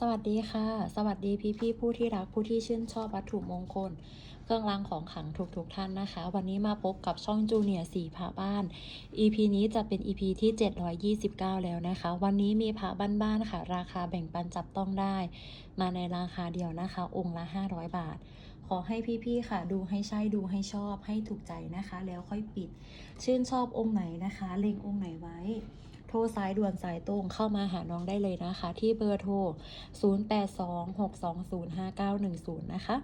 สวัสดีค่ะ สวัสดีพี่พี่ผู้ที่รักผู้ที่ชื่นชอบวัตถุมงคล เครื่องรางของขลังทุกทุกๆท่านนะคะ วันนี้มาพบกับช่องจูเนียร์สีพระบ้าน EP นี้จะเป็น EP ที่ 729 แล้วนะคะ วันนี้มีพระบ้านๆค่ะ ราคาแบ่งปันจับต้องได้ มาในราคาเดียวนะคะ องค์ละ 500 บาท ขอให้พี่ๆค่ะ ดูให้ใช่ดูให้ชอบให้ถูกใจนะคะ แล้วค่อยปิด ชื่นชอบองค์ไหนนะคะ เล็งองค์ไหนไว้ โทรสายด่วนสายตรงเข้ามาหาน้องได้เลยนะคะ ที่เบอร์โทร 0826205910 นะคะ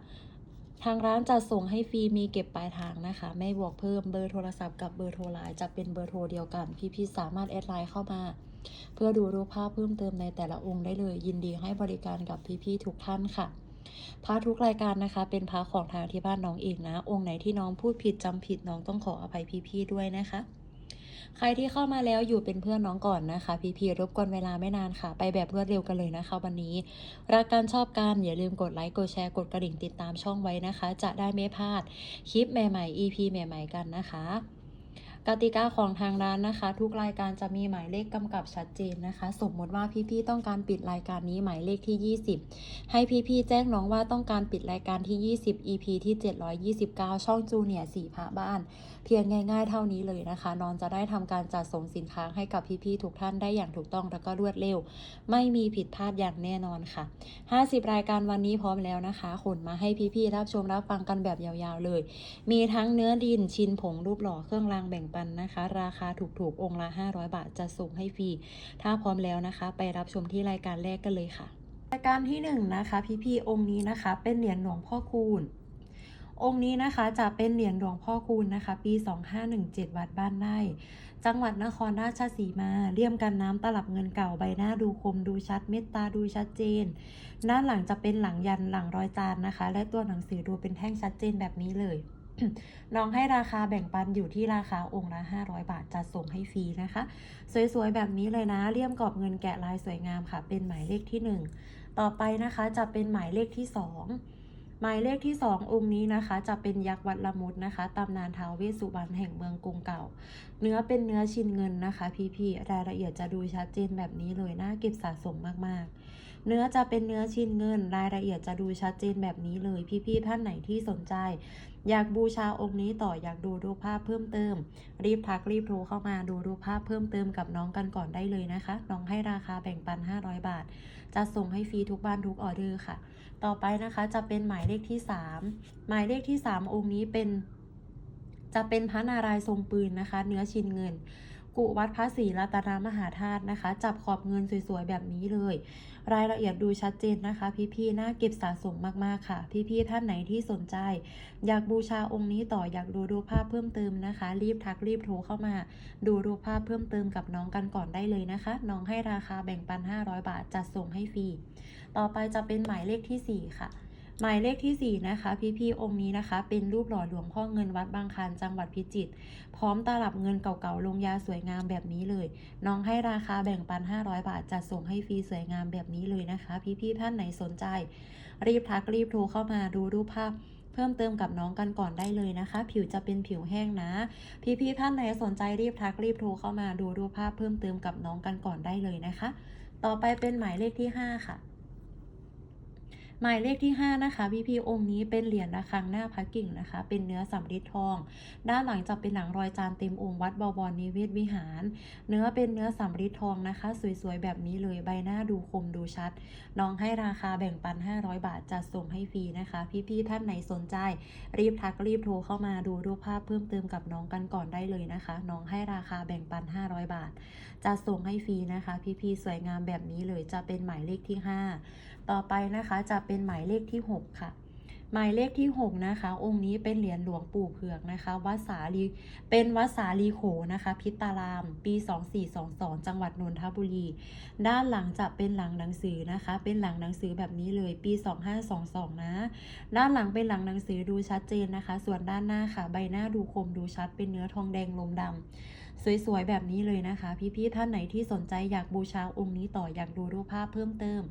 ทางร้านจะส่งให้ฟรีมีเก็บปลายทางนะคะ ไม่บวกเพิ่มเบอร์โทรศัพท์กับเบอร์โทรไลน์จะเป็นเบอร์โทรเดียวกัน พี่ๆสามารถแอดไลน์เข้ามา เพื่อดูรูปภาพเพิ่มเติมในแต่ละองค์ได้เลย ยินดีให้บริการกับพี่ๆทุกท่านค่ะพระทุกรายการนะคะ เป็นพระของทางที่บ้านน้องเองนะ องค์ไหนที่น้องพูดผิดจำผิดน้องต้องขออภัยพี่ๆด้วยนะคะ ใครที่เข้ามาแล้วอยู่เป็นเพื่อนน้องก่อนนะคะ พี่ๆรบกวนเวลาไม่นานค่ะ ไปแบบรวดเร็วกันเลยนะคะ วันนี้ รักกันชอบกันอย่าลืมกดไลค์กดแชร์กดกระดิ่งติดตามช่องไว้นะคะ จะได้ไม่พลาดคลิปใหม่ๆ EP ใหม่ ๆ กันนะคะกติกาของทางร้านนะคะ ทุกรายการจะมีหมายเลขกำกับชัดเจนนะคะ สมมติว่าพี่ๆต้องการปิดรายการนี้หมายเลขที่ 20 ให้พี่ๆแจ้งน้องว่าต้องการปิดรายการที่ 20 EP ที่ 729 ช่องจูเนียร์สีพระบ้าน เพียงง่ายๆเท่านี้เลยนะคะ น้องจะได้ทำการจัดส่งสินค้าให้กับพี่ๆทุกท่านได้อย่างถูกต้องและก็รวดเร็ว ไม่มีผิดพลาดอย่างแน่นอนค่ะ 50 รายการวันนี้พร้อมแล้วนะคะขนมาให้พี่ๆรับชมรับฟังกันแบบยาวๆเลย มีทั้งเนื้อดินชินผงรูปหล่อเครื่องรางแบ่งปันนะคะ ราคาถูกๆองค์ละ 500 บาทจะส่งให้ฟรีถ้าพร้อมแล้วนะคะ ไปรับชมที่รายการแรกกันเลยค่ะรายการที่หนึ่งนะคะพี่ๆองค์นี้นะคะ เป็นเหรียญหลวงพ่อคูณ องค์นี้นะคะจะเป็นเหรียญหลวงพ่อคูณนะคะ ปี 2517 วัดบ้านไร่จังหวัดนครราชสีมาเลี่ยมกันน้ำตลับเงินเก่าใบหน้าดูคมดูชัด เมตตาดูชัดเจน ด้านหลังจะเป็นหลังยันหลังรอยจานนะคะ และตัวหนังสือดูเป็นแท่งชัดเจนแบบนี้เลยน้องให้ราคาแบ่งปันอยู่ที่ราคาองค์ละ 500 บาทจัดส่งให้ฟรีนะคะ สวยๆ แบบนี้เลยนะเลี่ยมกรอบเงินแกะลายสวยงามค่ะ เป็นหมายเลขที่ 1 ต่อไปนะคะจะเป็นหมายเลขที่ 2 หมายเลขที่ 2 องค์นี้นะคะ จะเป็นยักษ์วัดละมุดนะคะตำนานท้าวเวสสุวรรณแห่งเมืองกรุงเก่า เนื้อเป็นเนื้อชิ้นเงินนะคะ พี่ๆรายละเอียดจะดูชัดเจนแบบนี้เลยน่าเก็บสะสมมากๆ เนื้อจะเป็นเนื้อชิ้นเงิน รายละเอียดจะดูชัดเจนแบบนี้เลย พี่ๆท่านไหนที่สนใจ อยากบูชาองค์นี้ต่ออยากดูรูปภาพเพิ่มเติม รีบทักรีบโทรเข้ามาดูรูปภาพเพิ่มเติมกับน้องกันก่อนได้เลยนะคะ น้องให้ราคาแบ่งปัน 500 บาทจะส่งให้ฟรีทุกบ้านทุกออเดอร์ค่ะ ต่อไปนะคะจะเป็นหมายเลขที่ 3 หมายเลขที่ 3 องค์นี้เป็น จะเป็นพระนารายณ์ทรงปืนนะคะ เนื้อชินเงิน กุวัดพระศรีรัตนมหาธาตุนะคะ จับขอบเงินสวยๆแบบนี้เลย รายละเอียดดูชัดเจนนะคะ พี่ๆน่าเก็บสะสมมากๆค่ะ พี่ๆท่านไหนที่สนใจ อยากบูชาองค์นี้ต่ออยากดูรูปภาพเพิ่มเติมนะคะ รีบทักรีบโทรเข้ามา ดูรูปภาพเพิ่มเติมกับน้องกันก่อนได้เลยนะคะ น้องให้ราคาแบ่งปัน 500 บาทจัดส่งให้ฟรี ต่อไปจะเป็นหมายเลขทีสี่4 ค่ะ หมายเลขทีสี่4 นะคะ พี่ๆองค์นี้นะคะ เป็นรูปหล่อหลวงพ่อเงินวัดบางคลานจังหวัดพิจิตรพร้อมตลับเงินเก่าๆลงยาสวยงามแบบนี้เลย น้องให้ราคาแบ่งปัน 500 บาทจัดส่งให้ฟรีสวยงามแบบนี้เลยนะคะ พี่ๆท่านไหนสนใจ รีบทักรีบโทรเข้ามาดูรูปภาพเพิ่มเติมกับน้องกันก่อนได้เลยนะคะ ผิวจะเป็นผิวแห้งนะ พี่ๆท่านไหนสนใจรีบทักรีบโทรเข้ามาดูรูปภาพเพิ่มเติมกับน้องกันก่อนได้เลยนะคะ ต่อไปเป็นหมายเลขที่ 5 ค่ะ หมายเลขที่ 5 นะคะพี่พีองค์นี้เป็นเหรียญระฆังหน้าพระกิ่งนะคะ เป็นเนื้อสำริดทอง ด้านหลังจะเป็นหลังรอยจานเต็มองค์วัดบวรนิเวศวิหาร เนื้อเป็นเนื้อสำริดทองนะคะ สวยๆ แบบนี้เลยใบหน้าดูคมดูชัด น้องให้ราคาแบ่งปัน 500 บาทจัดส่งให้ฟรีนะคะ พี่ๆท่านไหนสนใจ รีบทักรีบโทรเข้ามาดูรูปภาพเพิ่มเติมกับน้องกันก่อนได้เลยนะคะ น้องให้ราคาแบ่งปัน 500 บาท จะส่งให้ฟรีนะคะ พี่ๆสวยงามแบบนี้เลยจะเป็นหมายเลขที่ 5 ต่อไปนะคะจะเป็นหมายเลขที่ 6 ค่ะ หมายเลขที่ 6 นะคะ องค์นี้เป็นเหรียญหลวงปู่เผือกนะคะวัดสาลีเป็นวัดสาลีโขนะคะ พิตาราม ปี 2422 จังหวัดนนทบุรี ด้านหลังจะเป็นหลังหนังสือนะคะ เป็นหลังหนังสือแบบนี้เลยปี 2522 นะ ด้านหลังเป็นหลังหนังสือดูชัดเจนนะคะ ส่วนด้านหน้าค่ะ ใบหน้าดูคมดูชัดเป็นเนื้อทองแดงลมดำ สวยๆ แบบนี้เลยนะคะ พี่ๆท่านไหนที่สนใจอยากบูชาองค์นี้ต่ออยากดูรูปภาพเพิ่มเติม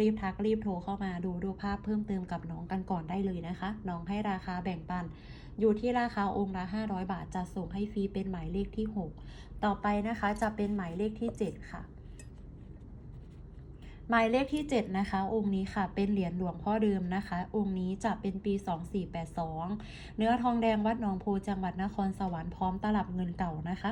รีบทักรีบโทรเข้ามาดูรูปภาพเพิ่มเติมกับน้องกันก่อนได้เลยนะคะ น้องให้ราคาแบ่งปัน อยู่ที่ราคาองค์ละ500 บาทจะส่งให้ฟรีเป็นหมายเลขที่ 6 ต่อไปนะคะจะเป็นหมายเลขที่ 7 ค่ะ หมายเลขที่ 7 นะคะ องค์นี้ค่ะ เป็นเหรียญหลวงพ่อเดิมนะคะ องค์นี้จะเป็นปี 2482 เนื้อทองแดงวัดหนองโพจังหวัดนครสวรรค์พร้อมตลับเงินเก่านะคะ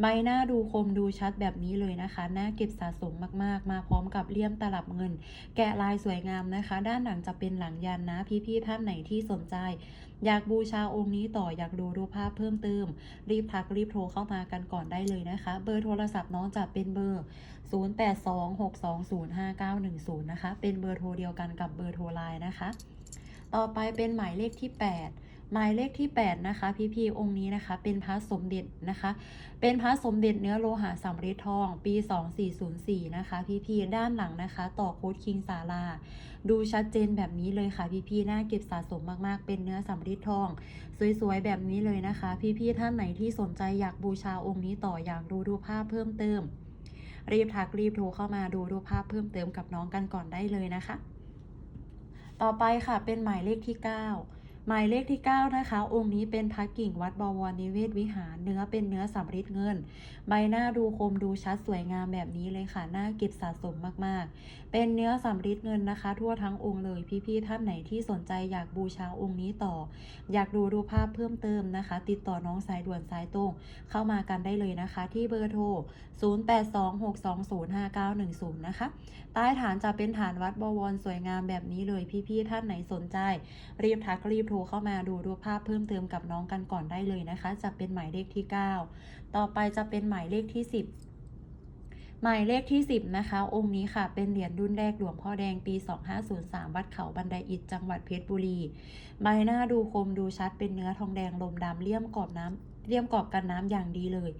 ใบหน้าดูคมดูชัดแบบนี้เลยนะคะ หน้าเก็บสะสมมากๆ มาพร้อมกับเลี่ยมตลับเงิน แกะลายสวยงามนะคะ ด้านหลังจะเป็นหลังยันนะพี่ๆท่านไหนที่สนใจ อยากบูชาองค์นี้ต่ออยากดูรูปภาพเพิ่มเติม รีบทักรีบโทรเข้ามากันก่อนได้เลยนะคะ เบอร์โทรศัพท์น้องจะเป็นเบอร์ 0826205910 นะคะ เป็นเบอร์โทรเดียวกันกับเบอร์โทรไลน์นะคะ ต่อไปเป็นหมายเลขที่ 8หมายเลขที่ 8 นะคะ พี่พีองค์นี้นะคะ เป็นพระสมเด็จนะคะ เป็นพระสมเด็จเนื้อโลหะสำริดทอง ปี 2404 นะคะ พี่พีด้านหลังนะคะ ต่อโคดคิงศาลา ดูชัดเจนแบบนี้เลยค่ะพี่ๆน่าเก็บสะสมมากๆ เป็นเนื้อสำริดทอง สวยๆแบบนี้เลยนะคะ พี่ๆท่านไหนที่สนใจอยากบูชาองค์นี้ต่ออยากดูรูปภาพเพิ่มเติม รีบทักรีบโทรเข้ามาดูรูปภาพเพิ่มเติมกับน้องกันก่อนได้เลยนะคะ ต่อไปค่ะเป็นหมายเลขที่ 9 หมายเลขที่ 9 นะคะ องค์นี้เป็นพระกิ่งวัดบวรนิเวศวิหารเนื้อเป็นเนื้อสำริดเงิน ใบหน้าดูคมดูชัดสวยงามแบบนี้เลยค่ะ หน้าเก็บสะสมมากๆ เป็นเนื้อสำริดเงินนะคะ ทั่วทั้งองค์เลยพี่ๆท่านไหนที่สนใจอยากบูชาองค์นี้ต่อ อยากดูรูปภาพเพิ่มเติมนะคะ ติดต่อน้องสายด่วนสายตรงเข้ามากันได้เลยนะคะ ที่เบอร์โทร 0826205910 นะคะใต้ฐานจะเป็นฐานวัดบวรสวยงามแบบนี้เลยพี่ๆท่านไหนสนใจ รีบทักรีบโทรเข้ามาดูรูปภาพเพิ่มเติมกับน้องกันก่อนได้เลยนะคะ จะเป็นหมายเลขที่ 9 ต่อไปจะเป็นหมายเลขที่ 10 หมายเลขที่ 10 นะคะ องค์นี้ค่ะ เป็นเหรียญรุ่นแรกหลวงพ่อแดงปี 2503 วัดเขาบันไดอิฐจังหวัดเพชรบุรี ใบหน้าดูคมดูชัดเป็นเนื้อทองแดงลมดำเลี่ยมกรอบน้ำเลี่ยมกรอบกันน้ำอย่างดีเลย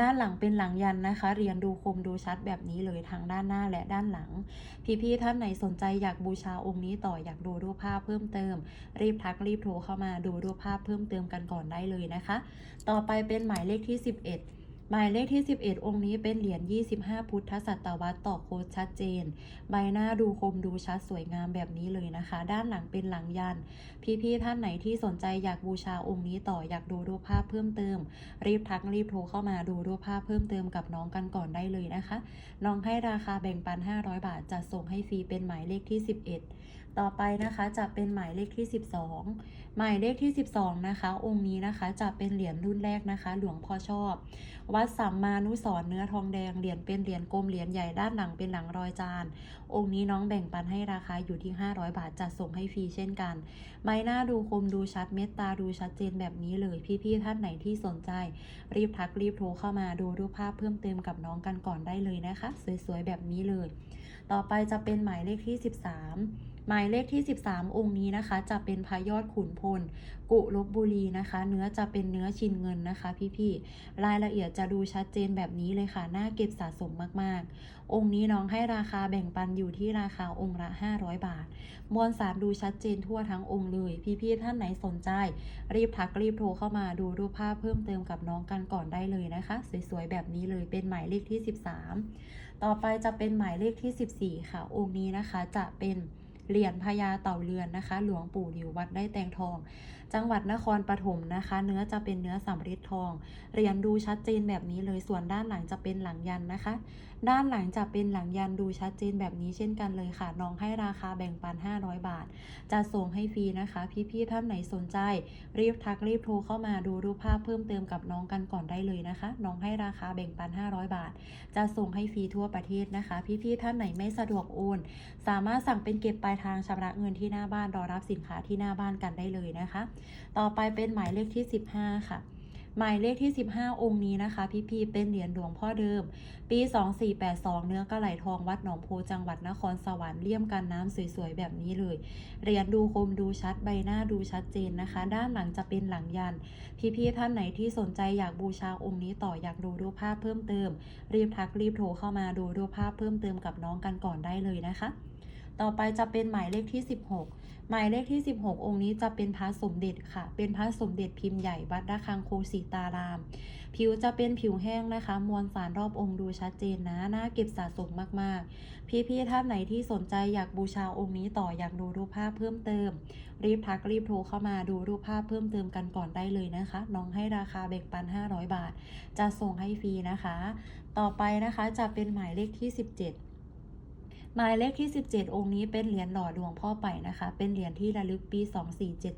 ด้านหลังเป็นหลังยันนะคะ เรียนดูคมดูชัดแบบนี้เลยทั้งด้านหน้าและด้านหลัง พี่ๆท่านไหนสนใจอยากบูชาองค์นี้ต่ออยากดูรูปภาพเพิ่มเติม รีบทักรีบโทรเข้ามาดูรูปภาพเพิ่มเติมกันก่อนได้เลยนะคะ ต่อไปเป็นหมายเลขที่ 11 หมายเลขที่ 11 องค์นี้เป็นเหรียญ 25 พุทธศตวรรษต่อโคดชัดเจน ใบหน้าดูคมดูชัดสวยงามแบบนี้เลยนะคะ ด้านหลังเป็นหลังยัน พี่ๆท่านไหนที่สนใจอยากบูชาองค์นี้ต่ออยากดูรูปภาพเพิ่มเติม รีบทักรีบโทรเข้ามาดูรูปภาพเพิ่มเติมกับน้องกันก่อนได้เลยนะคะ น้องให้ราคาแบ่งปัน 500 บาทจะส่งให้ฟรีเป็นหมายเลขที่ 11 ต่อไปนะคะจะเป็นหมายเลขที่ 12 หมายเลขที่ 12 นะคะ องค์นี้นะคะจะเป็นเหรียญรุ่นแรกนะคะ หลวงพ่อชอบ วัดสัมมานุสรเนื้อทองแดงเหรียญเป็นเหรียญกลมเหรียญใหญ่ด้านหลังเป็นหลังรอยจาน องค์นี้น้องแบ่งปันให้ราคาอยู่ที่ 500 บาทจัดส่งให้ฟรีเช่นกัน ใบหน้าดูคมดูชัดเม็ดตาดูชัดเจนแบบนี้เลยพี่ๆท่านไหนที่สนใจ รีบทักรีบโทรเข้ามาดูรูปภาพเพิ่มเติมกับน้องกันก่อนได้เลยนะคะ สวยๆแบบนี้เลย ต่อไปจะเป็นหมายเลขที่ 13 หมายเลขที่ 13 องค์นี้นะคะ จะเป็นพายอดขุนพล กุลบบุรีนะคะ เนื้อจะเป็นเนื้อชินเงินนะคะ พี่ๆรายละเอียดจะดูชัดเจนแบบนี้เลยค่ะน่าเก็บสะสมมากๆ องค์นี้น้องให้ราคาแบ่งปันอยู่ที่ราคาองค์ละ 500 บาท มวลสารดูชัดเจนทั่วทั้งองค์เลย พี่ๆท่านไหนสนใจ รีบทักรีบโทรเข้ามาดูรูปภาพเพิ่มเติมกับน้องกันก่อนได้เลยนะคะ สวยๆแบบนี้เลยเป็นหมายเลขที่ 13 ต่อไปจะเป็นหมายเลขที่ 14 ค่ะ องค์นี้นะคะจะเป็น เหรียญพญาเต่าเรือนนะคะ หลวงปู่หลิววัดได้แตงทอง จังหวัดนครปฐมนะคะ เนื้อจะเป็นเนื้อสำริดทอง เรียญดูชัดเจนแบบนี้เลยส่วนด้านหลังจะเป็นหลังยันนะคะ ด้านหลังจะเป็นหลังยันดูชัดเจนแบบนี้เช่นกันเลยค่ะน้องให้ราคาแบ่งปัน 500 บาท จะส่งให้ฟรีนะคะ พี่ๆท่านไหนสนใจ รีบทักรีบโทรเข้ามาดูรูปภาพเพิ่มเติมกับน้องกันก่อนได้เลยนะคะ น้องให้ราคาแบ่งปัน 500 บาท จะส่งให้ฟรีทั่วประเทศนะคะ พี่ๆท่านไหนไม่สะดวกโอนสามารถสั่งเป็นเก็บปลายทางชำระเงินที่หน้าบ้านรอรับสินค้าที่หน้าบ้านกันได้เลยนะคะต่อไปเป็นหมายเลขที่ 15 ค่ะ หมายเลขที่ 15 องค์นี้นะคะ พี่พีเป็นเหรียญหลวงพ่อเดิม ปี 2482 เนื้อกระไหลทองวัดหนองโพจังหวัดนครสวรรค์เลี่ยมกันน้ำสวยๆ แบบนี้เลย เหรียญดูคมดูชัดใบหน้าดูชัดเจนนะคะ ด้านหลังจะเป็นหลังยัน พี่ๆท่านไหนที่สนใจอยากบูชาองค์นี้ต่ออยากดูรูปภาพเพิ่มเติม รีบทักรีบโทรเข้ามาดูรูปภาพเพิ่มเติมกับน้องกันก่อนได้เลยนะคะ ต่อไปจะเป็นหมายเลขที่ 16 หมายเลขที่ 16 องค์นี้จะเป็นพระสมเด็จค่ะ เป็นพระสมเด็จพิมพ์ใหญ่วัดระฆังโคสีตาราม ผิวจะเป็นผิวแห้งนะคะ มวลสารรอบองค์ดูชัดเจนนะน่าเก็บสะสมมากๆ พี่ๆท่านไหนที่สนใจอยากบูชาองค์นี้ต่ออยากดูรูปภาพเพิ่มเติม รีบทักรีบโทรเข้ามาดูรูปภาพเพิ่มเติมกันก่อนได้เลยนะคะ น้องให้ราคาแบ่งปัน 500 บาท จะส่งให้ฟรีนะคะ ต่อไปนะคะจะเป็นหมายเลขที่ 17 หมายเลขที่ 17 องค์นี้เป็นเหรียญหล่อหลวงพ่อไปนะคะ เป็นเหรียญที่ระลึกปี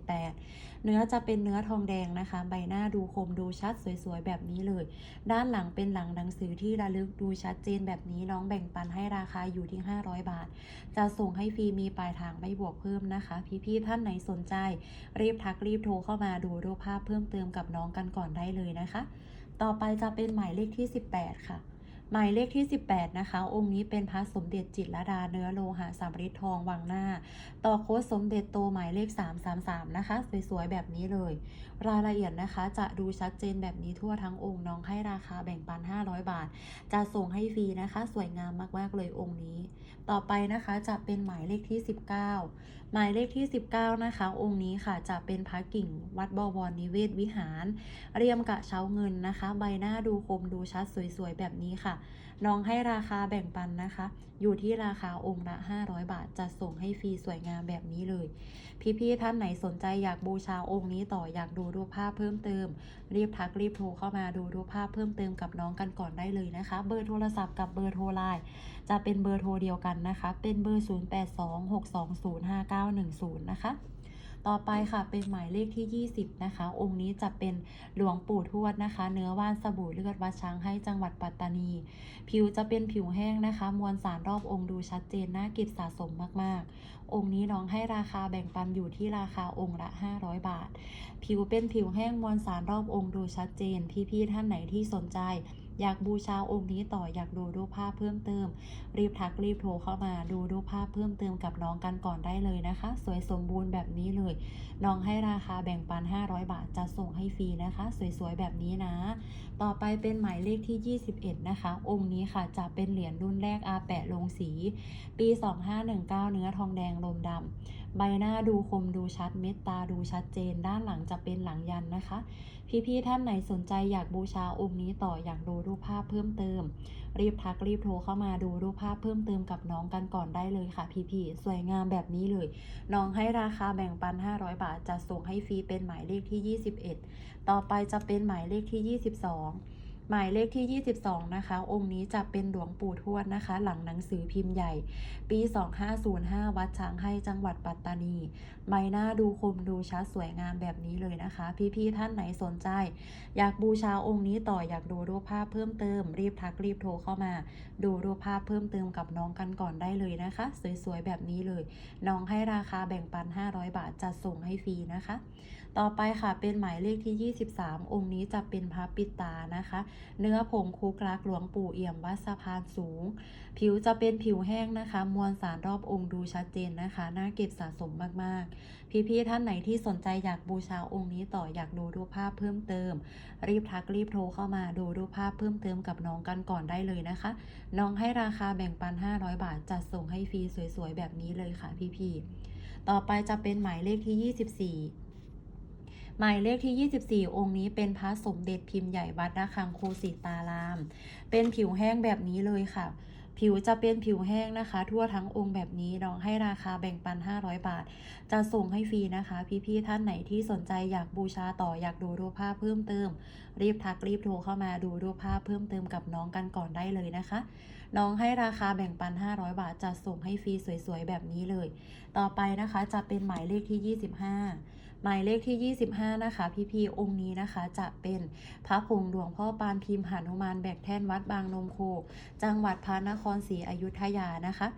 2478 เนื้อจะเป็นเนื้อทองแดงนะคะ ใบหน้าดูคมดูชัดสวยๆ แบบนี้เลย ด้านหลังเป็นหลังหนังสือที่ระลึกดูชัดเจนแบบนี้น้องแบ่งปันให้ราคาอยู่ที่ 500 บาท จะส่งให้ฟรีมีปลายทางไม่บวกเพิ่มนะคะ พี่ๆท่านไหนสนใจ รีบทักรีบโทรเข้ามาดูรูปภาพเพิ่มเติมกับน้องกันก่อนได้เลยนะคะ ต่อไปจะเป็นหมายเลขที่ 18 ค่ะ หมายเลขที่ 18 นะคะ องค์นี้เป็นพระสมเด็จจิตรดาเนื้อโลหะสัมฤทธิ์ทองวังหน้า ต่อโค้ดสมเด็จโตหมายเลข 333 นะคะ สวยๆ แบบนี้เลย รายละเอียดนะคะจะดูชัดเจนแบบนี้ทั่วทั้งองค์น้องให้ราคาแบ่งปัน 500 บาท จะส่งให้ฟรีนะคะ สวยงามมากๆเลยองค์นี้ต่อไปนะคะจะเป็นหมายเลขที่ 19 หมายเลขที่ 19 นะคะ องค์นี้ค่ะจะเป็นพระกิ่งวัดบวรนิเวศวิหาร เรียมกะเช้าเงินนะคะ ใบหน้าดูคมดูชัดสวยๆ แบบนี้ค่ะ น้องให้ราคาแบ่งปันนะคะ อยู่ที่ราคาองค์ละ 500 บาท จะส่งให้ฟรีสวยงามแบบนี้เลย พี่ๆท่านไหนสนใจอยากบูชาองค์นี้ต่ออยากดูรูปภาพเพิ่มเติม รีบทักรีบโทรเข้ามาดูรูปภาพเพิ่มเติมกับน้องกันก่อนได้เลยนะคะ เบอร์โทรศัพท์กับเบอร์โทรไลน์จะเป็นเบอร์โทรเดียวกันนะคะ เป็นเบอร์ 0826205910 นะคะ ต่อไปค่ะเป็นหมายเลขที่ 20 นะคะ องค์นี้จะเป็นหลวงปู่ทวดนะคะ เนื้อว่านสบู่เลือดวัดช้างให้จังหวัดปัตตานี ผิวจะเป็นผิวแห้งนะคะ มวลสารรอบองค์ดูชัดเจนน่าเก็บสะสมมากๆ องค์นี้น้องให้ราคาแบ่งปันอยู่ที่ราคาองค์ละ 500 บาท ผิวเป็นผิวแห้งมวลสารรอบองค์ดูชัดเจนพี่ๆท่านไหนที่สนใจ อยากบูชาองค์นี้ต่ออยากดูรูปภาพเพิ่มเติม รีบทักรีบโทรเข้ามาดูรูปภาพเพิ่มเติมกับน้องกันก่อนได้เลยนะคะ สวยสมบูรณ์แบบนี้เลย น้องให้ราคาแบ่งปัน 500 บาทจะส่งให้ฟรีนะคะ สวยๆแบบนี้นะต่อไปเป็นหมายเลขที่ 21 นะคะ องค์นี้ค่ะจะเป็นเหรียญรุ่นแรกอาแปะลงสี ปี 2519 เนื้อทองแดงลมดำใบหน้าดูคมดูชัดเม็ดตาดูชัดเจน ด้านหลังจะเป็นหลังยันนะคะ พี่ๆท่านไหนสนใจอยากบูชาองค์นี้ต่ออยากดูรูปภาพเพิ่มเติม รีบทักรีบโทรเข้ามาดูรูปภาพเพิ่มเติมกับน้องกันก่อนได้เลยค่ะพี่ๆสวยงามแบบนี้เลย น้องให้ราคาแบ่งปัน 500 บาทจะส่งให้ฟรีเป็นหมายเลขที่ 21 ต่อไปจะเป็นหมายเลขที่ 22 หมายเลขที่ 22 นะคะ องค์นี้จะเป็นหลวงปู่ทวดนะคะ หลังหนังสือพิมพ์ใหญ่ ปี 2505 วัดช้างให้จังหวัดปัตตานี ใบหน้าดูคมดูชัดสวยงามแบบนี้เลยนะคะ พี่ๆท่านไหนสนใจ อยากบูชาองค์นี้ต่ออยากดูรูปภาพเพิ่มเติม รีบทักรีบโทรเข้ามา ดูรูปภาพเพิ่มเติมกับน้องกันก่อนได้เลยนะคะ สวยๆแบบนี้เลย น้องให้ราคาแบ่งปัน 500 บาทจะส่งให้ฟรีนะคะ ต่อไปค่ะเป็นหมายเลขที่ 23 องค์นี้จะเป็นพระปิตานะคะเนื้อผงคุกรักหลวงปู่เอี่ยมวัดสะพานสูง ผิวจะเป็นผิวแห้งนะคะ มวลสารรอบองค์ดูชัดเจนนะคะ น่าเก็บสะสมมากๆ พี่ๆท่านไหนที่สนใจอยากบูชาองค์นี้ต่ออยากดูรูปภาพเพิ่มเติม รีบทักรีบโทรเข้ามาดูรูปภาพเพิ่มเติมกับน้องกันก่อนได้เลยนะคะ น้องให้ราคาแบ่งปัน 500 บาทจัดส่งให้ฟรีสวยๆแบบนี้เลยค่ะพี่ๆต่อไปจะเป็นหมายเลขที่ 24 หมายเลขที่ 24 องค์นี้เป็นพระสมเด็จพิมพ์ใหญ่วัดระฆังโคสิตาราม เป็นผิวแห้งแบบนี้เลยค่ะ ผิวจะเป็นผิวแห้งนะคะ ทั่วทั้งองค์แบบนี้น้องให้ราคาแบ่งปัน 500 บาท จะส่งให้ฟรีนะคะ พี่ๆท่านไหนที่สนใจอยากบูชาต่ออยากดูรูปภาพเพิ่มเติม รีบทักรีบโทรเข้ามาดูรูปภาพเพิ่มเติมกับน้องกันก่อนได้เลยนะคะน้องให้ราคาแบ่งปัน 500 บาท จะส่งให้ฟรีสวยๆ แบบนี้เลย ต่อไปนะคะจะเป็นหมายเลขที่ 25 หมายเลขที่ 25 นะคะ พี่พีองค์นี้นะคะ จะเป็นพระผงหลวงพ่อปานพิมพ์หานุมานแบกแท่นวัดบางนมโค จังหวัดพระนครศรีอยุธยานะคะ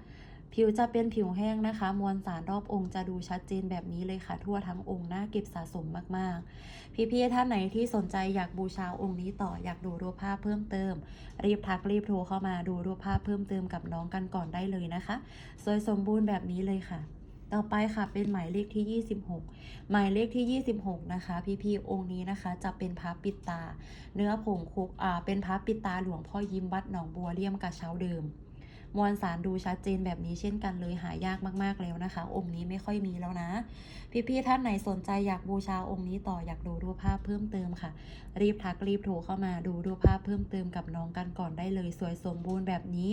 ผิวจะเป็นผิวแห้งนะคะ มวลสารรอบองค์จะดูชัดเจนแบบนี้เลยค่ะ ทั่วทั้งองค์น่าเก็บสะสมมากๆ พี่ๆท่านไหนที่สนใจอยากบูชาองค์นี้ต่ออยากดูรูปภาพเพิ่มเติม รีบทักรีบโทรเข้ามาดูรูปภาพเพิ่มเติมกับน้องกันก่อนได้เลยนะคะ สวยสมบูรณ์แบบนี้เลยค่ะ ต่อไปค่ะเป็นหมายเลขที่ 26 หมายเลขที่ 26 นะคะ พี่ๆองค์นี้นะคะ จะเป็นพระปิดตา เนื้อผงคุกอ่าเป็นพระปิดตาหลวงพ่อยิ้มวัดหนองบัวเลี่ยมกระเช้าเดิม มวลสารดูชัดเจนแบบนี้เช่นกันเลยหายากมาก ๆ แล้วนะคะ องค์นี้ไม่ค่อยมีแล้วนะ พี่ ๆ ท่านไหนสนใจอยากบูชาองค์นี้ต่ออยากดูรูปภาพเพิ่มเติมค่ะ รีบทักรีบโทรเข้ามาดูรูปภาพเพิ่มเติมกับน้องกันก่อนได้เลย สวยสมบูรณ์แบบนี้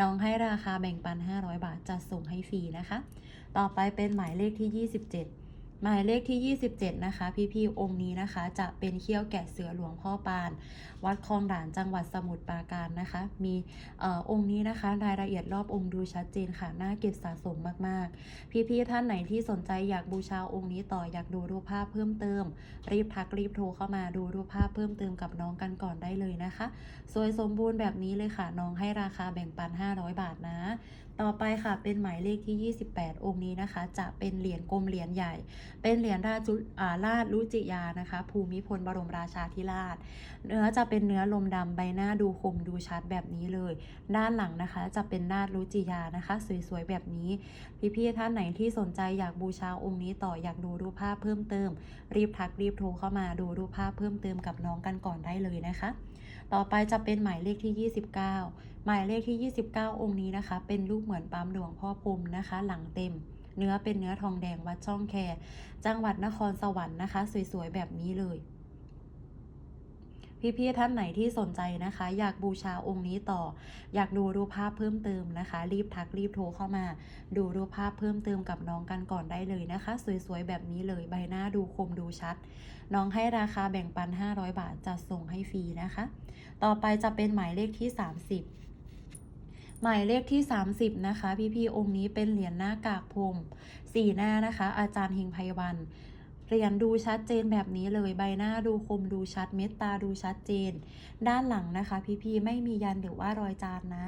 น้องให้ราคาแบ่งปัน 500 บาทจัดส่งให้ฟรีนะคะ ต่อไปเป็นหมายเลขที่ 27 หมายเลขที่ 27 นะคะ พี่ๆองค์นี้นะคะ จะเป็นเขี้ยวแกะเสือหลวงพ่อปาน วัดคลองด่านจังหวัดสมุทรปราการนะคะ มีเออองค์นี้นะคะ รายละเอียดรอบองค์ดูชัดเจนค่ะน่าเก็บสะสมมากๆ พี่ๆท่านไหนที่สนใจอยากบูชาองค์นี้ต่ออยากดูรูปภาพเพิ่มเติม รีบทักรีบโทรเข้ามาดูรูปภาพเพิ่มเติมกับน้องกันก่อนได้เลยนะคะสวยสมบูรณ์แบบนี้เลยค่ะน้องให้ราคาแบ่งปัน 500 บาทนะ ต่อไปค่ะเป็นหมายเลขที่ 28 องค์นี้นะคะ จะเป็นเหรียญกลมเหรียญใหญ่ เป็นเหรียญราชจุอ่าราชรุจิยานะคะ ภูมิพลบรมราชาธิราช เนื้อจะเป็นเนื้อลมดำใบหน้าดูคมดูชัดแบบนี้เลย ด้านหลังนะคะจะเป็นนาฏรุจิยานะคะ สวยๆแบบนี้ พี่ๆท่านไหนที่สนใจอยากบูชาองค์นี้ต่ออยากดูรูปภาพเพิ่มเติม รีบทักรีบโทรเข้ามาดูรูปภาพเพิ่มเติมกับน้องกันก่อนได้เลยนะคะ ต่อไปจะเป็นหมายเลขที่ 29 หมายเลขที่ 29 องค์นี้นะคะ เป็นรูปเหมือนปั๊มหลวงพ่อพรมนะคะ หลังเต็ม เนื้อเป็นเนื้อทองแดงวัดช่องแค จังหวัดนครสวรรค์นะคะ สวยๆ แบบนี้เลย พี่ๆท่านไหนที่สนใจนะคะ อยากบูชาองค์นี้ต่อ อยากดูรูปภาพเพิ่มเติมนะคะ รีบทักรีบโทรเข้ามา ดูรูปภาพเพิ่มเติมกับน้องกันก่อนได้เลยนะคะ สวยๆ แบบนี้เลยใบหน้าดูคมดูชัด น้องให้ราคาแบ่งปัน 500 บาทจัดส่งให้ฟรีนะคะ ต่อไปจะเป็นหมายเลขที่ 30 หมายเลขที่ 30 นะคะ พี่ๆองค์นี้เป็นเหรียญหน้ากากพรมสีหน้านะคะ อาจารย์เฮงไพวันเหรียญดูชัดเจนแบบนี้เลยใบหน้าดูคมดูชัดเม็ดตาดูชัดเจน ด้านหลังนะคะ พี่ๆไม่มียันหรือว่ารอยจานนะ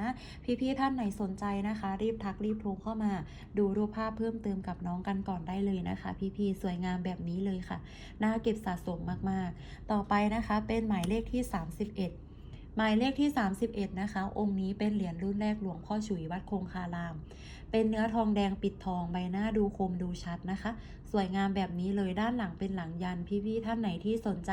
พี่ๆท่านไหนสนใจนะคะ รีบทักรีบโทรเข้ามา ดูรูปภาพเพิ่มเติมกับน้องกันก่อนได้เลยนะคะ พี่ๆสวยงามแบบนี้เลยค่ะน่าเก็บสะสมมากๆ ต่อไปนะคะเป็นหมายเลขที่ 31 หมายเลขที่ 31 นะคะ องค์นี้เป็นเหรียญรุ่นแรกหลวงพ่อฉุยวัดคงคาราม เป็นเนื้อทองแดงปิดทองใบหน้าดูคมดูชัดนะคะ สวยงามแบบนี้เลยด้านหลังเป็นหลังยันพี่ๆท่านไหนที่สนใจ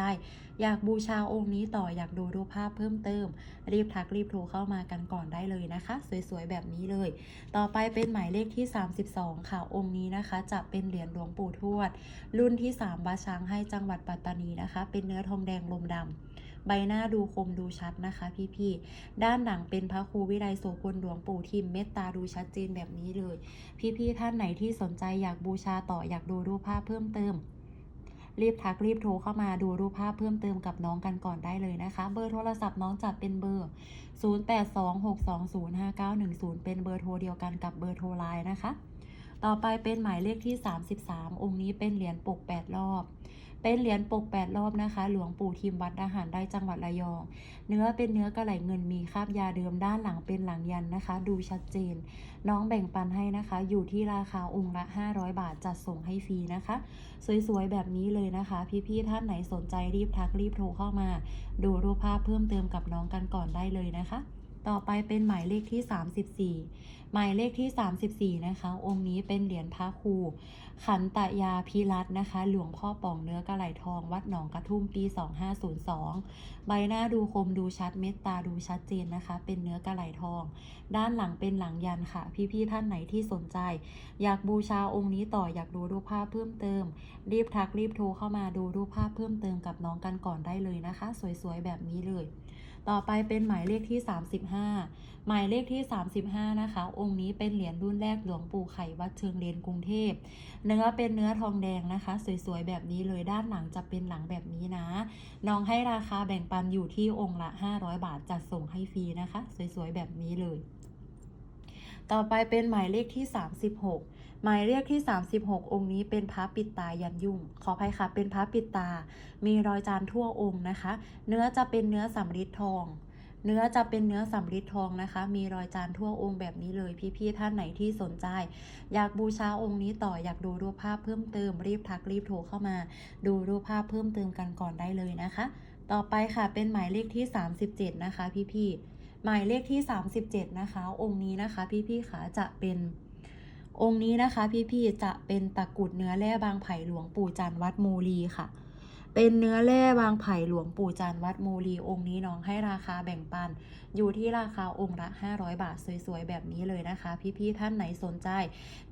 อยากบูชาองค์นี้ต่ออยากดูรูปภาพเพิ่มเติม รีบทักรีบโทรเข้ามากันก่อนได้เลยนะคะ สวยๆแบบนี้เลย ต่อไปเป็นหมายเลขที่ 32 ค่ะองค์นี้นะคะ จะเป็นเหรียญหลวงปู่ทวด รุ่นที่3บาช้างให้จังหวัดปัตตานีนะคะ เป็นเนื้อทองแดงลมดำ ใบหน้าดูคมดูชัดนะคะ พี่ๆ ด้านหลังเป็นพระครูวิไลโสพลหลวงปู่ทิมเมตตาดูชัดเจนแบบนี้เลย พี่ๆ ท่านไหนที่สนใจอยากบูชาต่ออยากดูรูปภาพเพิ่มเติมรีบทักรีบโทรเข้ามาดูรูปภาพเพิ่มเติมกับน้องกันก่อนได้เลยนะคะ เบอร์โทรศัพท์น้องจัดเป็นเบอร์ 0826205910 เป็นเบอร์โทรเดียวกันกับเบอร์โทรไลน์นะคะ ต่อไปเป็นหมายเลขที่ 33 องค์นี้เป็นเหรียญปก 8 รอบ เป็นเหรียญปก8รอบนะคะ หลวงปู่ทิมวัดอาหารได้จังหวัดระยอง เนื้อเป็นเนื้อกระไหลเงินมีคราบยาเดิมด้านหลังเป็นหลังยันนะคะ ดูชัดเจน น้องแบ่งปันให้นะคะ อยู่ที่ราคาองค์ละ 500 บาทจัดส่งให้ฟรีนะคะ สวยๆแบบนี้เลยนะคะ พี่ๆท่านไหนสนใจรีบทักรีบโทรเข้ามา ดูรูปภาพเพิ่มเติมกับน้องกันก่อนได้เลยนะคะ ต่อไปเป็นหมายเลขที่ 34 หมายเลขที่ 34 นะคะ องค์นี้เป็นเหรียญพระครู ขันตยาพิรัตนะคะ หลวงพ่อป่องเนื้อกระไหลทอง วัดหนองกระทุ่มปี 2502 ใบหน้าดูคมดูชัดเม็ดตาดูชัดเจนนะคะ เป็นเนื้อกระไหลทอง ด้านหลังเป็นหลังยันค่ะ พี่ๆท่านไหนที่สนใจ อยากบูชาองค์นี้ต่ออยากดูรูปภาพเพิ่มเติม รีบทักรีบโทรเข้ามาดูรูปภาพเพิ่มเติมกับน้องกันก่อนได้เลยนะคะ สวยๆแบบนี้เลย ต่อไปเป็นหมายเลขที่ 35 หมายเลขที่ 35 นะคะ องค์นี้เป็นเหรียญรุ่นแรกหลวงปู่ไข่วัดเชิงเลนกรุงเทพ เนื้อเป็นเนื้อทองแดงนะคะ สวยๆ แบบนี้เลยด้านหลังจะเป็นหลังแบบนี้นะ น้องให้ราคาแบ่งปันอยู่ที่องค์ละ 500 บาทจัดส่งให้ฟรีนะคะ สวยๆ แบบนี้เลย ต่อไปเป็นหมายเลขที่ 36 หมายเลขที่ 36 องค์นี้เป็นพระปิดตายันยุ่ง ขออภัยค่ะ เป็นพระปิดตา มีรอยจานทั่วองค์นะคะ เนื้อจะเป็นเนื้อสำริดทอง เนื้อจะเป็นเนื้อสำริดทองนะคะ มีรอยจานทั่วองค์แบบนี้เลย พี่ๆท่านไหนที่สนใจ อยากบูชาองค์นี้ต่ออยากดูรูปภาพเพิ่มเติมรีบทักรีบโทรเข้ามา ดูรูปภาพเพิ่มเติมกันก่อนได้เลยนะคะ ต่อไปค่ะเป็นหมายเลขที่ 37 นะคะ พี่ๆหมายเลขที่ 37 นะคะ องค์นี้นะคะ พี่ๆขาจะเป็น องค์นี้นะคะพี่ๆจะเป็นตะกุดเนื้อแร่บางไผ่หลวงปู่จันทร์วัดโมลีค่ะ เป็นเนื้อแร่บางไผ่หลวงปู่จันทร์วัดโมลี องค์นี้น้องให้ราคาแบ่งปัน อยู่ที่ราคาองค์ละ 500 บาทสวยๆแบบนี้เลยนะคะ พี่ๆท่านไหนสนใจ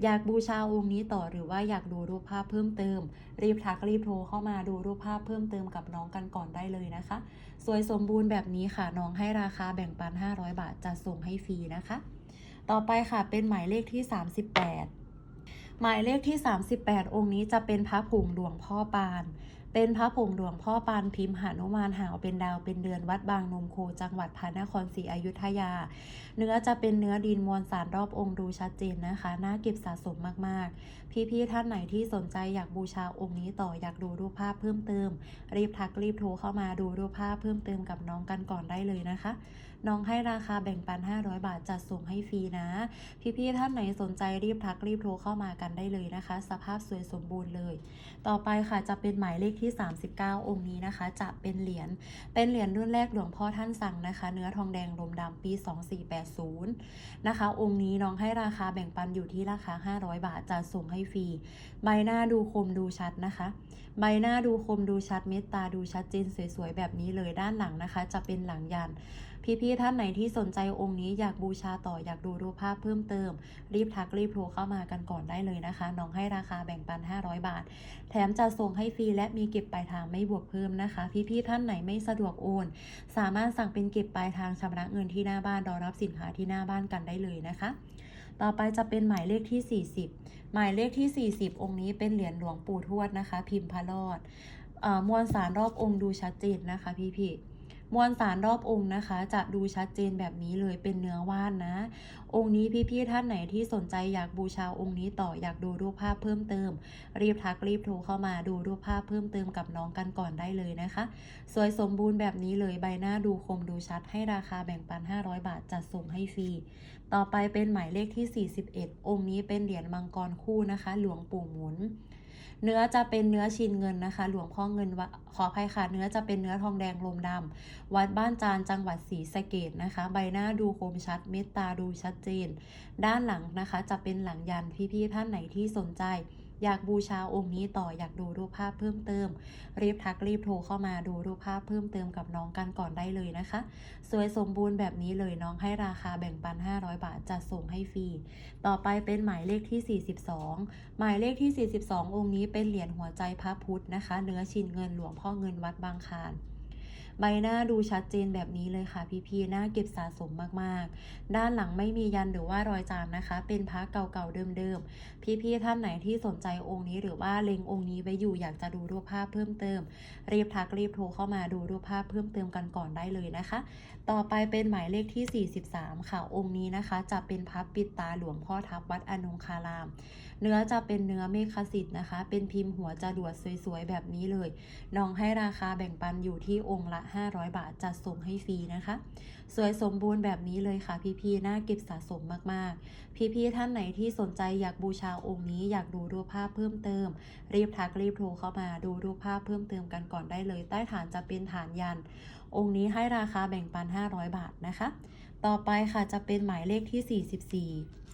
อยากบูชาองค์นี้ต่อหรือว่าอยากดูรูปภาพเพิ่มเติม รีบทักรีบโทรเข้ามาดูรูปภาพเพิ่มเติมกับน้องกันก่อนได้เลยนะคะ สวยสมบูรณ์แบบนี้ค่ะน้องให้ราคาแบ่งปัน 500 บาทจะส่งให้ฟรีนะคะ ต่อไปค่ะเป็นหมายเลขที่ 38 หมายเลขที่ 38 องค์นี้จะเป็นพระผงหลวงพ่อปาน เป็นพระผงหลวงพ่อปานพิมพ์หานุมานหาวเป็นดาวเป็นเดือนวัดบางนมโคจังหวัดพระนครศรีอยุธยา เนื้อจะเป็นเนื้อดินมวลสารรอบองค์ดูชัดเจนนะคะน่าเก็บสะสมมากๆ พี่ๆท่านไหนที่สนใจอยากบูชาองค์นี้ต่ออยากดูรูปภาพเพิ่มเติม รีบทักรีบโทรเข้ามาดูรูปภาพเพิ่มเติมกับน้องกันก่อนได้เลยนะคะ น้องให้ราคาแบ่งปัน 500 บาทจัดส่งให้ฟรีนะ พี่ๆท่านไหนสนใจรีบทักรีบโทรเข้ามากันได้เลยนะคะ สภาพสวยสมบูรณ์เลย ต่อไปค่ะจะเป็นหมายเลขที่ 39 องค์นี้นะคะ จะเป็นเหรียญเป็นเหรียญรุ่นแรกหลวงพ่อท่านสั่งนะคะ เนื้อทองแดงลมดำปี 2480 นะคะ องค์นี้น้องให้ราคาแบ่งปันอยู่ที่ราคา 500 บาทจัดส่งให้ฟรีใบหน้าดูคมดูชัดนะคะ ใบหน้าดูคมดูชัดเมตตาดูชัดเจนสวยๆแบบนี้เลยด้านหลังนะคะ จะเป็นหลังยัน พี่ๆท่านไหนที่สนใจองค์นี้อยากบูชาต่ออยากดูรูปภาพเพิ่มเติม รีบทักรีบโทรเข้ามากันก่อนได้เลยนะคะ น้องให้ราคาแบ่งปัน 500 บาท แถมจะส่งให้ฟรีและมีเก็บปลายทางไม่บวกเพิ่มนะคะ พี่ๆท่านไหนไม่สะดวกโอน สามารถสั่งเป็นเก็บปลายทางชำระเงินที่หน้าบ้านรอรับสินค้าที่หน้าบ้านกันได้เลยนะคะ ต่อไปจะเป็นหมายเลขที่ 40 หมายเลขที่ 40 องค์นี้เป็นเหรียญหลวงปู่ทวดนะคะ พิมพ์พระรอดอมวลสารรอบองค์ดูชัดเจนนะคะพี่ๆ มวลสารรอบองค์นะคะ จะดูชัดเจนแบบนี้เลยเป็นเนื้อว่านนะ องค์นี้พี่ๆท่านไหนที่สนใจอยากบูชาองค์นี้ต่ออยากดูรูปภาพเพิ่มเติม รีบทักรีบโทรเข้ามาดูรูปภาพเพิ่มเติมกับน้องกันก่อนได้เลยนะคะ สวยสมบูรณ์แบบนี้เลยใบหน้าดูคมดูชัดให้ราคาแบ่งปัน 500 บาทจัดส่งให้ฟรีต่อไปเป็นหมายเลขที่ 41 องค์นี้เป็นเหรียญมังกรคู่นะคะ หลวงปู่หมุน เนื้อจะเป็นเนื้อชินเงินนะคะ หลวงพ่อเงินขออภัยค่ะ เนื้อจะเป็นเนื้อทองแดงลมดำวัดบ้านจานจังหวัดศรีสะเกดนะคะ ใบหน้าดูคมชัด เมตตาดูชัดเจน ด้านหลังนะคะ จะเป็นหลังยันพี่ๆท่านไหนที่สนใจ อยากบูชาองค์นี้ต่ออยากดูรูปภาพเพิ่มเติม รีบทักรีบโทรเข้ามาดูรูปภาพเพิ่มเติมกับน้องกันก่อนได้เลยนะคะ สวยสมบูรณ์แบบนี้เลยน้องให้ราคาแบ่งปัน 500 บาทจัดส่งให้ฟรี ต่อไปเป็นหมายเลขที่ 42 หมายเลขที่ 42 องค์นี้เป็นเหรียญหัวใจพระพุทธนะคะ เนื้อชินเงินหลวงพ่อเงินวัดบางคาน ใบหน้าดูชัดเจนแบบนี้เลยค่ะพี่ๆหน้าเก็บสะสมมากๆ ด้านหลังไม่มียันหรือว่ารอยจานนะคะ เป็นพระเก่าๆเดิมๆ พี่ๆท่านไหนที่สนใจองค์นี้หรือว่าเล็งองค์นี้ไว้อยู่อยากจะดูรูปภาพเพิ่มเติม รีบทักรีบโทรเข้ามาดูรูปภาพเพิ่มเติมกันก่อนได้เลยนะคะ ต่อไปเป็นหมายเลขที่ 43 ค่ะองค์นี้นะคะ จะเป็นพับปิดตาหลวงพ่อทับวัดอนงคาราม เนื้อจะเป็นเนื้อเมฆสิทธิ์นะคะ เป็นพิมพ์หัวจรวดสวยๆ แบบนี้เลย น้องให้ราคาแบ่งปันอยู่ที่องค์ละ 500 บาท จัดส่งให้ฟรีนะคะ สวยสมบูรณ์แบบนี้เลยค่ะ พี่ๆ น่าเก็บสะสมมากๆ พี่ๆ ท่านไหนที่สนใจอยากบูชาองค์นี้ อยากดูรูปภาพเพิ่มเติม รีบทักรีบโทรเข้ามาดูรูปภาพเพิ่มเติมกันก่อนได้เลย ใต้ฐานจะเป็นฐานยัน องค์นี้ให้ราคาแบ่งปัน 500 บาทนะคะ ต่อไปค่ะจะเป็นหมายเลขที่ 44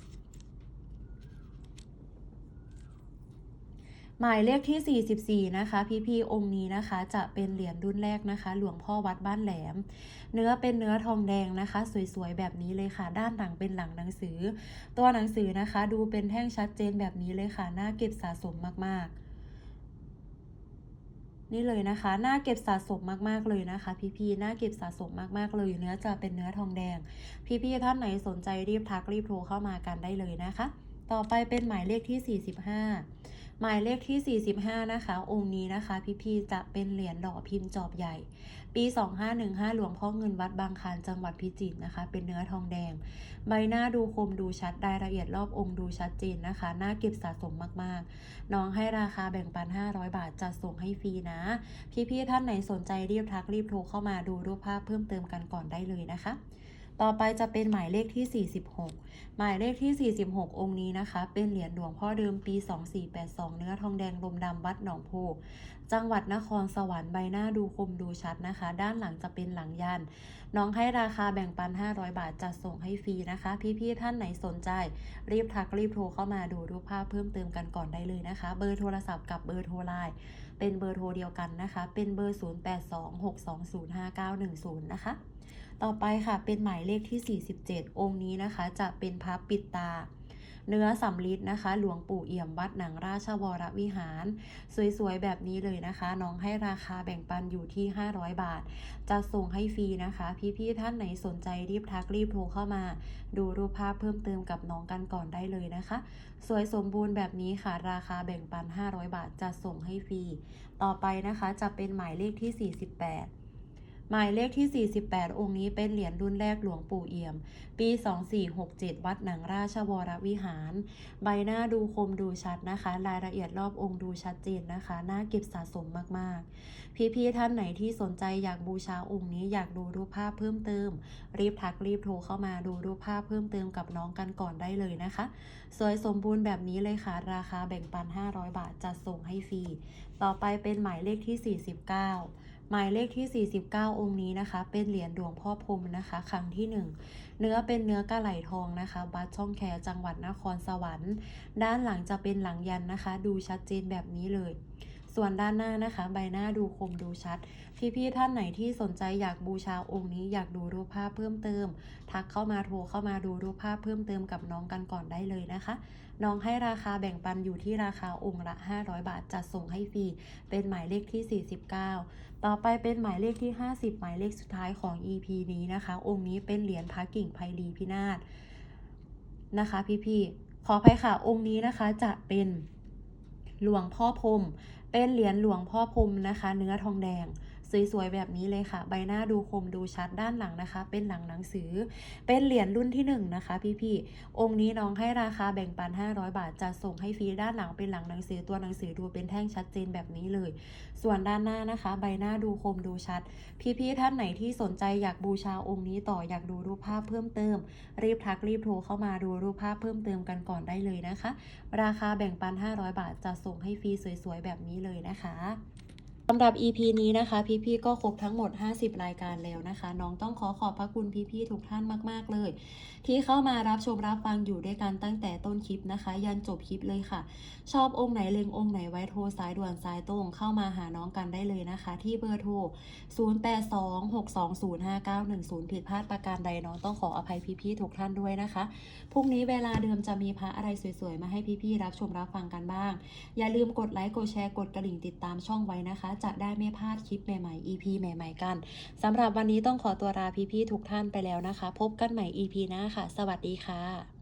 หมายเลขที่ 44 นะคะพี่ๆองค์นี้นะคะ จะเป็นเหรียญรุ่นแรกนะคะ หลวงพ่อวัดบ้านแหลม เนื้อเป็นเนื้อทองแดงนะคะ สวยๆแบบนี้เลยค่ะ ด้านหลังเป็นหลังหนังสือ ตัวหนังสือนะคะ ดูเป็นแท่งชัดเจนแบบนี้เลยค่ะน่าเก็บสะสมมากๆนี่เลยนะคะ หน่าเก็บสะสมมากๆเลยนะคะ พี่ๆน่าเก็บสะสมมากๆเลยเนื้อจะเป็นเนื้อทองแดง พี่ๆท่านไหนสนใจรีบทักรีบโทรเข้ามากันได้เลยนะคะ ต่อไปเป็นหมายเลขที่ 45 หมายเลขที่ 45 นะคะ องค์นี้นะคะพี่ๆจะเป็นเหรียญหล่อพิมพ์จอบใหญ่ ปี 2515 หลวงพ่อเงินวัดบางคานจังหวัดพิจิตรนะคะ เป็นเนื้อทองแดง ใบหน้าดูคมดูชัดรายละเอียดรอบองค์ดูชัดเจนนะคะ น่าเก็บสะสมมากๆ น้องให้ราคาแบ่งปัน 500 บาทจัดส่งให้ฟรีนะ พี่ๆท่านไหนสนใจรีบทักรีบโทรเข้ามาดูรูปภาพเพิ่มเติมกันก่อนได้เลยนะคะ ต่อไปจะเป็นหมายเลขที่ 46 หมายเลขที่ 46 องค์นี้นะคะ เป็นเหรียญหลวงพ่อเดิมปี 2482 เนื้อทองแดงลมดำวัดหนองโพ จังหวัดนครสวรรค์ใบหน้าดูคมดูชัดนะคะ ด้านหลังจะเป็นหลังยัน น้องให้ราคาแบ่งปัน 500 บาทจัดส่งให้ฟรีนะคะ พี่ๆท่านไหนสนใจ รีบทักรีบโทรเข้ามาดูรูปภาพเพิ่มเติมกันก่อนได้เลยนะคะ เบอร์โทรศัพท์กับเบอร์โทรไลน์เป็นเบอร์โทรเดียวกันนะคะ เป็นเบอร์ 0826205910 นะคะ ต่อไปค่ะเป็นหมายเลขที่ 47 องค์นี้นะคะ จะเป็นพับปิดตา เนื้อสำลิดนะคะ หลวงปู่เอี่ยมวัดหนังราชวรวิหาร สวยๆ แบบนี้เลยนะคะ น้องให้ราคาแบ่งปันอยู่ที่ 500 บาท จะส่งให้ฟรีนะคะ พี่ๆท่านไหนสนใจรีบทักรีบโทรเข้ามา ดูรูปภาพเพิ่มเติมกับน้องกันก่อนได้เลยนะคะ สวยสมบูรณ์แบบนี้ค่ะ ราคาแบ่งปัน 500 บาทจะส่งให้ฟรี ต่อไปนะคะจะเป็นหมายเลขที่ 48 หมายเลขที่ 48 องค์นี้เป็นเหรียญรุ่นแรกหลวงปู่เอี่ยม ปี 2467 วัดหนังราชวรวิหาร ใบหน้าดูคมดูชัดนะคะ รายละเอียดรอบองค์ดูชัดเจนนะคะ น่าเก็บสะสมมากๆ พี่ๆท่านไหนที่สนใจอยากบูชาองค์นี้อยากดูรูปภาพเพิ่มเติม รีบทักรีบโทรเข้ามาดูรูปภาพเพิ่มเติมกับน้องกันก่อนได้เลยนะคะ สวยสมบูรณ์แบบนี้เลยค่ะ ราคาแบ่งปัน 500 บาทจะส่งให้ฟรี ต่อไปเป็นหมายเลขที่ 49 หมายเลขที่ 49 องค์นี้นะคะ เป็นเหรียญหลวงพ่อพรมนะคะ ครั้งที่ 1 เนื้อเป็นเนื้อกระไหลทองนะคะวัดช่องแคจังหวัดนครสวรรค์ ด้านหลังจะเป็นหลังยันนะคะ ดูชัดเจนแบบนี้เลยส่วนด้านหน้านะคะ ใบหน้าดูคมดูชัด พี่ๆท่านไหนที่สนใจอยากบูชาองค์นี้อยากดูรูปภาพเพิ่มเติม ทักเข้ามาโทรเข้ามาดูรูปภาพเพิ่มเติมกับน้องกันก่อนได้เลยนะคะ น้องให้ราคาแบ่งปันอยู่ที่ราคาองค์ละ 500 บาท จัดส่งให้ฟรี เป็นหมายเลขที่ 49 ต่อไปเป็นหมายเลขที่ 50 หมายเลขสุดท้ายของ EP นี้นะคะ องค์นี้เป็นเหรียญพระกิ่งไพลีพินาศนะคะพี่ๆ ขออภัยค่ะ องค์นี้นะคะจะเป็นหลวงพ่อพรม เป็นเหรียญหลวงพ่อพรมนะคะ เนื้อทองแดง สวยๆแบบนี้เลยค่ะ ใบหน้าดูคมดูชัดด้านหลังนะคะ เป็นหลังหนังสือ เป็นเหรียญรุ่นที่หนึ่งนะคะ พี่ๆองค์นี้น้องให้ราคาแบ่งปัน 500 บาทจะส่งให้ฟรีด้านหลังเป็นหลังหนังสือตัวหนังสือดูเป็นแท่งชัดเจนแบบนี้เลย ส่วนด้านหน้านะคะ ใบหน้าดูคมดูชัด พี่ๆท่านไหนที่สนใจอยากบูชาองค์นี้ต่ออยากดูรูปภาพเพิ่มเติม รีบทักรีบโทรเข้ามาดูรูปภาพเพิ่มเติมกันก่อนได้เลยนะคะ ราคาแบ่งปัน 500 บาทจะส่งให้ฟรีสวยๆแบบนี้เลยนะคะ สำหรับ EP นี้นะคะพี่ๆก็ครบทั้งหมด 50 รายการแล้วนะคะ น้องต้องขอขอบพระคุณพี่ๆทุกท่านมากๆเลย ที่เข้ามารับชมรับฟังอยู่ด้วยกันตั้งแต่ต้นคลิปนะคะ ยันจบคลิปเลยค่ะ ชอบองค์ไหนเล็งองค์ไหนไว้โทรสายด่วนสายตรงเข้ามาหาน้องกันได้เลยนะคะ ที่เบอร์โทร 0826205910 ผิดพลาดประการใดน้องต้องขออภัยพี่ๆทุกท่านด้วยนะคะพรุ่งนี้เวลาเดิมจะมีพระอะไรสวยๆมาให้พี่ๆรับชมรับฟังกันบ้าง อย่าลืมกดไลค์กดแชร์กดกระดิ่งติดตามช่องไว้นะคะจะได้ไม่พลาดคลิปใหม่ๆ EP ใหม่ ๆ กันสำหรับวันนี้ต้องขอตัวลาพี่ๆทุกท่านไปแล้วนะคะ พบกันใหม่ EP หน้าค่ะ สวัสดีค่ะ